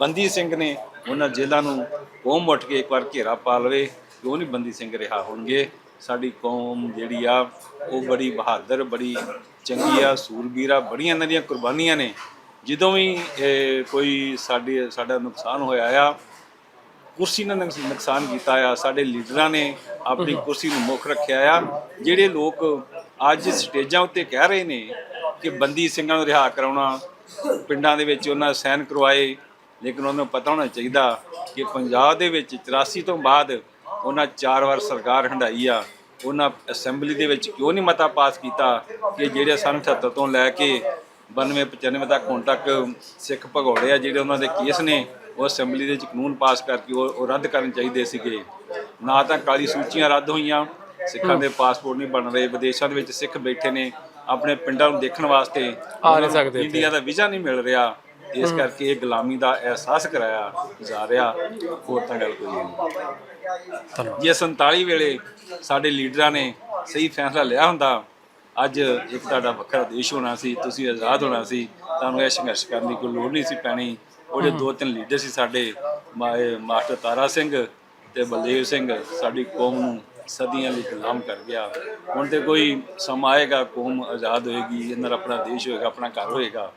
ਬੰਦੀ ਸਿੰਘ ਨੇ ਉਹਨਾਂ ਜੇਲ੍ਹਾਂ ਨੂੰ ਕੌਮ ਉੱਠ ਕੇ ਇੱਕ ਵਾਰ ਘੇਰਾ ਪਾ ਲਵੇ ਕਿਉਂ ਨਹੀਂ ਬੰਦੀ ਸਿੰਘ ਰਿਹਾ ਹੋਣਗੇ। ਸਾਡੀ ਕੌਮ ਜਿਹੜੀ ਆ, ਉਹ ਬੜੀ ਬਹਾਦਰ, ਬੜੀ ਚੰਗੀ ਆ, ਸੂਰਬੀਰ ਆ, ਬੜੀਆਂ ਇਹਨਾਂ ਦੀਆਂ ਕੁਰਬਾਨੀਆਂ ਨੇ। ਜਦੋਂ ਵੀ ਕੋਈ ਸਾਡੇ, ਸਾਡਾ ਨੁਕਸਾਨ ਹੋਇਆ ਆ, ਕੁਰਸੀ ਨੇ ਨੁਕਸਾਨ ਕੀਤਾ ਆ। ਸਾਡੇ ਲੀਡਰਾਂ ਨੇ ਆਪਣੀ ਕੁਰਸੀ ਨੂੰ ਮੁੱਖ ਰੱਖਿਆ ਆ। ਜਿਹੜੇ ਲੋਕ ਅੱਜ ਸਟੇਜਾਂ ਉੱਤੇ ਕਹਿ ਰਹੇ ਨੇ ਕਿ ਬੰਦੀ ਸਿੰਘਾਂ ਨੂੰ ਰਿਹਾ ਕਰਾਉਣਾ, ਪਿੰਡਾਂ ਦੇ ਵਿੱਚ ਉਹਨਾਂ ਸੈਨ ਕਰਵਾਏ ਲੇਕਿਨ ਉਹਨਾਂ ਨੂੰ ਪਤਾ ਹੋਣਾ ਚਾਹੀਦਾ ਕਿ ਪੰਜਾਬ ਦੇ ਵਿੱਚ 84 ਤੋਂ ਬਾਅਦ ਉਹਨਾਂ ਚਾਰ ਵਾਰ ਸਰਕਾਰ ਹੰਡਾਈ ਆ। ਉਹਨਾਂ ਅਸੈਂਬਲੀ ਦੇ ਵਿੱਚ ਕਿਉਂ ਨਹੀਂ ਮਤਾ ਪਾਸ ਕੀਤਾ ਕਿ ਜਿਹੜੇ ਸਨ 78 ਤੋਂ ਲੈ ਕੇ 92 95 ਤੱਕ ਹੁਣ ਤੱਕ ਸਿੱਖ ਭਗੌੜੇ ਆ ਜਿਹੜੇ ਉਹਨਾਂ ਦੇ ਕੇਸ ਨੇ ਉਹ ਅਸੈਂਬਲੀ ਦੇ ਵਿੱਚ ਕਾਨੂੰਨ ਪਾਸ ਕਰਕੇ ਉਹ ਰੱਦ ਕਰਨ ਚਾਹੀਦੇ ਸੀਗੇ। ਨਾ ਤਾਂ ਕਾਲੀ ਸੂਚੀਆਂ ਰੱਦ ਹੋਈਆਂ ਸਿੱਖਾਂ ਦੇ ਪਾਸਪੋਰਟ ਨਹੀਂ ਬਣ ਰਹੇ ਵਿਦੇਸ਼ਾਂ ਦੇ ਵਿੱਚ ਸਿੱਖ ਬੈਠੇ ਨੇ ਆਪਣੇ ਪਿੰਡਾਂ ਨੂੰ ਦੇਖਣ ਵਾਸਤੇ ਆ ਨਹੀਂ ਸਕਦੇ। ਇੰਡੀਆ ਦਾ ਵੀਜ਼ਾ ਨਹੀਂ ਮਿਲ ਰਿਹਾ। ਇਸ ਕਰਕੇ ਇਹ ਗੁਲਾਮੀ ਦਾ ਅਹਿਸਾਸ ਕਰਾਇਆ ਜਾ ਰਿਹਾ ਹੋਰ ਤਾਂ ਗੱਲ ਕੋਈ ਨਹੀਂ। ਜੇ 47 ਵੇਲੇ ਸਾਡੇ ਲੀਡਰਾਂ ਨੇ ਸਹੀ ਫੈਸਲਾ ਲਿਆ ਹੁੰਦਾ ਅੱਜ ਇੱਕ ਤੁਹਾਡਾ ਵੱਖਰਾ ਦੇਸ਼ ਹੋਣਾ ਸੀ ਤੁਸੀਂ ਆਜ਼ਾਦ ਹੋਣਾ ਸੀ ਤੁਹਾਨੂੰ ਇਹ ਸੰਘਰਸ਼ ਕਰਨ ਦੀ ਕੋਈ ਲੋੜ ਨਹੀਂ ਸੀ ਪੈਣੀ। ਉਹਦੇ ਦੋ ਤਿੰਨ ਲੀਡਰ ਸੀ ਸਾਡੇ ਮਾਸਟਰ ਤਾਰਾ ਸਿੰਘ ਤੇ ਬਲਦੇਵ ਸਿੰਘ ਸਾਡੀ ਕੌਮ ਨੂੰ ਸਦੀਆਂ ਲਈ ਗੁਲਾਮ ਕਰ ਗਿਆ। ਹੁਣ ਤੇ ਕੋਈ ਸਮਾਂ ਆਏਗਾ ਕੌਮ ਆਜ਼ਾਦ ਹੋਏਗੀ ਇਹਨਾਂ ਦਾ ਆਪਣਾ ਦੇਸ਼ ਹੋਏਗਾ ਆਪਣਾ ਘਰ ਹੋਏਗਾ।